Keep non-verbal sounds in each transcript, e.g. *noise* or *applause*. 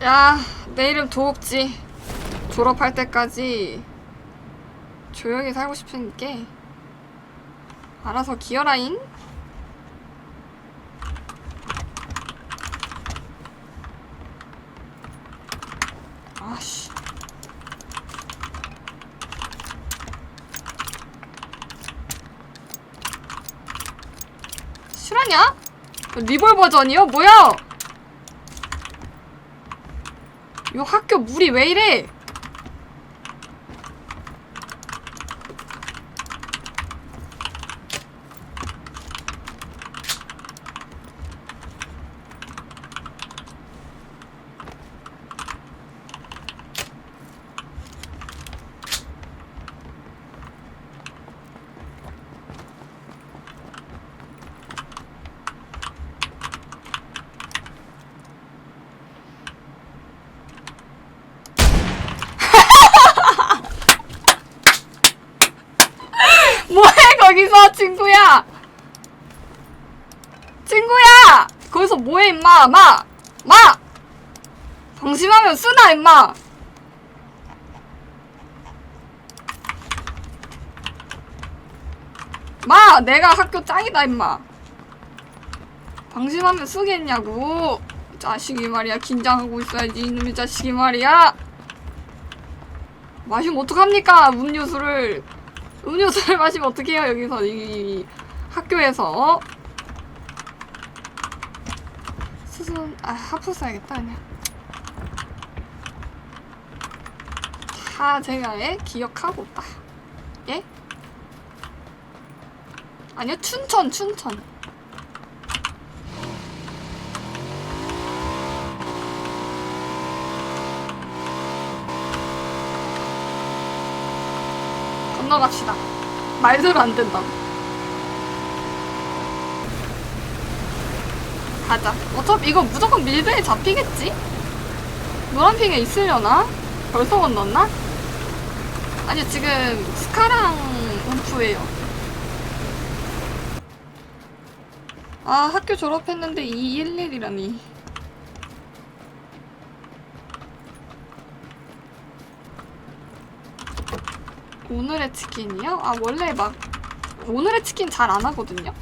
야, 내 이름 도옥지. 졸업할 때까지 조용히 살고 싶으니까 알아서 기어라잉. 아씨. 실화냐? 리볼 버전이요? 뭐야? 이 학교 물이 왜 이래? 뭐해 거기서 친구야? 친구야! 거기서 뭐해 임마 마! 마! 방심하면 쓰나 임마! 마! 내가 학교 짱이다 임마 방심하면 쓰겠냐고 자식이 말이야 긴장하고 있어야지 이놈의 자식이 말이야 마시면 어떡합니까 음료수를 음료수를 *laughs* 마시면 어떡해요 여기서 이, 이 학교에서 수sun 아 하프 써야겠다 그냥 다 제가 예? 기억하고 있다 예? 아니요 춘천 춘천 건너갑시다. 말대로 안 된다고. 가자. 어차피 이거 무조건 밀배에 잡히겠지? 노란 핑에 있으려나? 벌써 건넜나? 아니 지금 스카랑 움프예요. 아 학교 졸업했는데 211이라니. 오늘의 치킨이요? 아 원래 막 오늘의 치킨 잘 안 하거든요.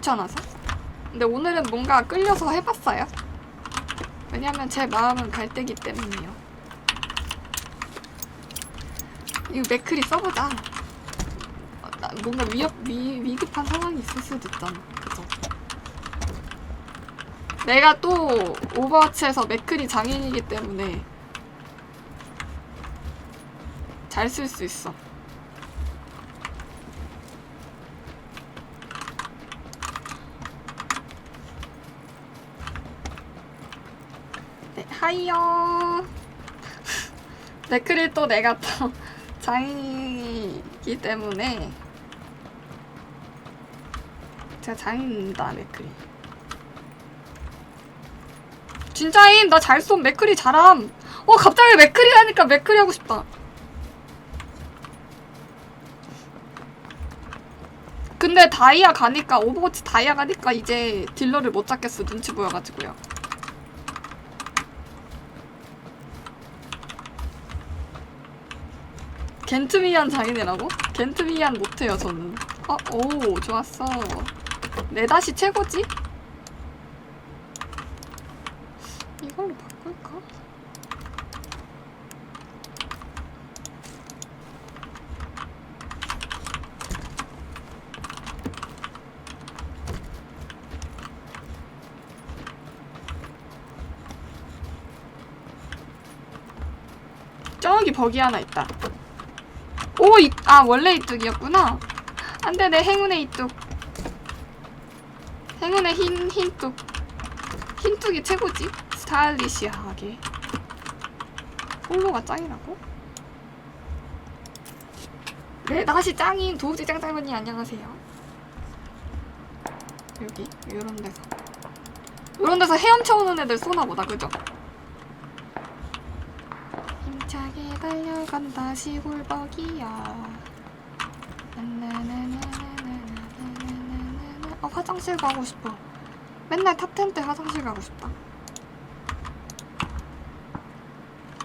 귀찮아서. 근데 오늘은 뭔가 끌려서 해봤어요. 왜냐면 제 마음은 갈대기 때문이에요. 이거 맥클이 써보자. 어, 나 뭔가 위협 위, 위급한 상황이 있을 수도 있잖아. 그죠? 내가 또 오버워치에서 맥클이 장인이기 때문에 잘 쓸 수 있어. 네, 하이요. 네크리 또 내가 또 장인이기 때문에 제가 장인입니다, 맥크리. 진짜임, 나 잘 쏜 맥크리 잘함. 어, 갑자기 맥크리 하니까 맥크리 하고 싶다. 근데 다이아 가니까 오버워치 다이아 가니까 이제 딜러를 못 잡겠어 눈치 보여가지고요. 겐트미안 장인이라고? 겐트미안 못해요 저는. 어, 오 좋았어. 내 다시 최고지? 이걸로 바꿀까? 저기 버기 하나 있다. 오, 이, 아 원래 이뚝이었구나. 안돼 내 행운의 이뚝. 행운의 흰 흰뚝. 흰뚝이 최고지. 스타일리시하게. 홀로가 짱이라고? 네, 다시 짱인 도우지 짱짱언니 안녕하세요. 여기 이런 데서 이런 데서 헤엄쳐 오는 애들 쏘나 보다 그죠? 간다 시골박이야 어 화장실 가고 싶어 맨날 탑텐 때 화장실 가고 싶다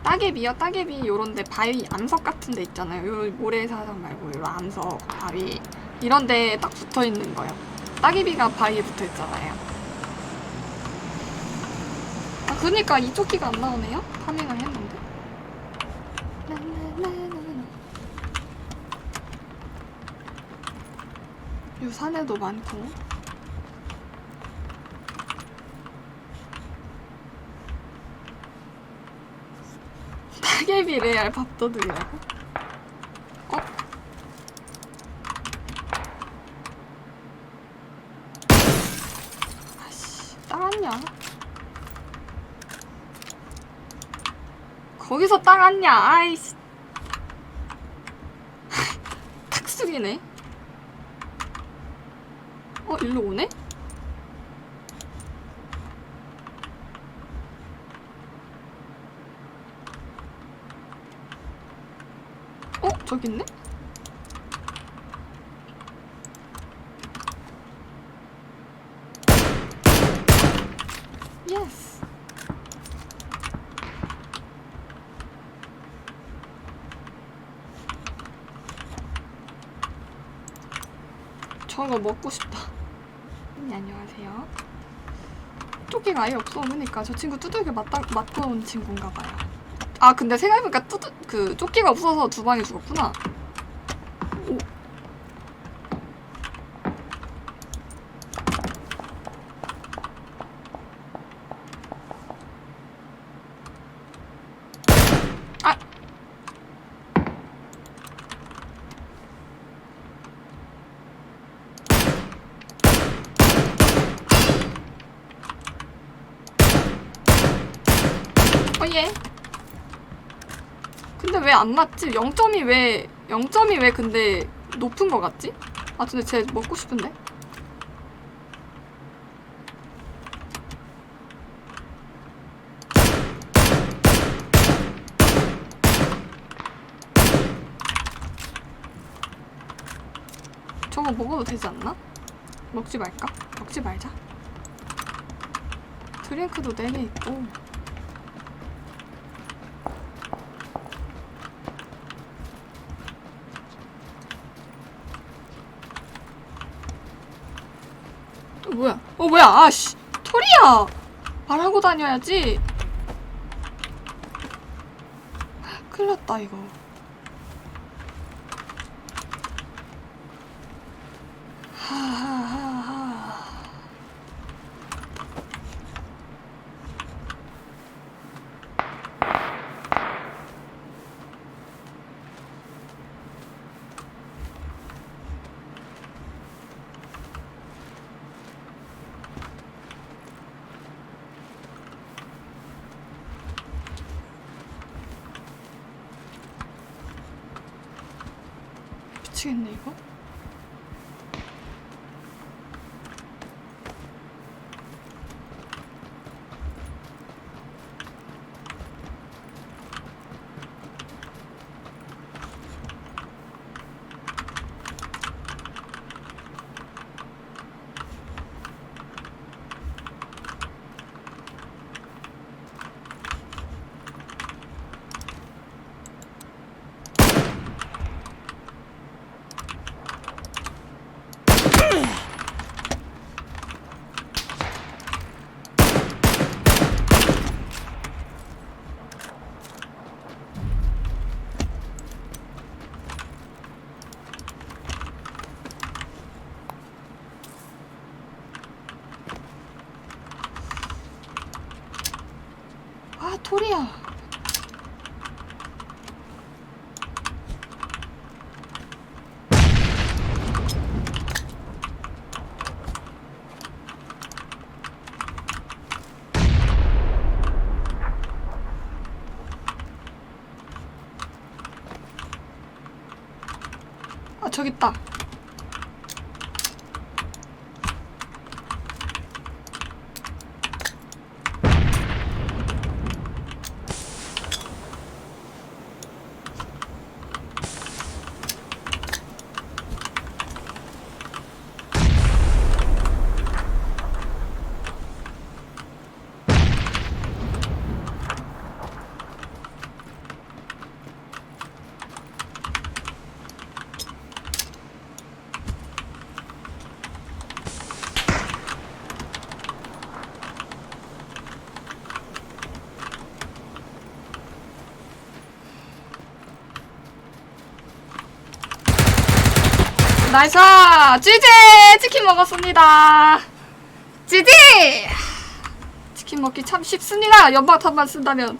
따개비요 따개비 요런데 바위 암석 같은 데 있잖아요 요 모래사장 말고 요 암석 바위 이런데 딱 붙어있는 거예요 따개비가 바위에 붙어있잖아요 아 그니까 이 쪽끼가 안 나오네요 파밍을 했는데 요 산에도 많고 따개비 레알 밥도둑이라고? 어? 아씨 따갔냐? 거기서 따갔냐? 아이씨 *laughs* 탁숙이네 어 일로 오네? 어 저기 있네? 예스 저거 먹고 싶다. 음, 안녕하세요. 쪼개가 아예 없어 그러니까 저 친구 두들겨 맞다, 맞고 온 친구인가 봐요. 아 근데 생각해보니까 뚜드, 그 조끼가 없어서 두 방에 죽었구나 어예 근데 왜 안 맞지? 0점이 왜 0점이 왜 근데 높은 거 같지? 아 근데 쟤 먹고 싶은데? 저거 먹어도 되지 않나? 먹지 말까? 먹지 말자. 드링크도 4개 있고. 뭐야? 어 뭐야? 아씨 토리야 말하고 다녀야지. 큰일 났다 이거. 미치겠네 이거. 아 토리야. 아 저기 있다. 나이스! 찌지! 치킨 먹었습니다. 찌지! 치킨 먹기 참 쉽습니다. 연방탄만 쓴다면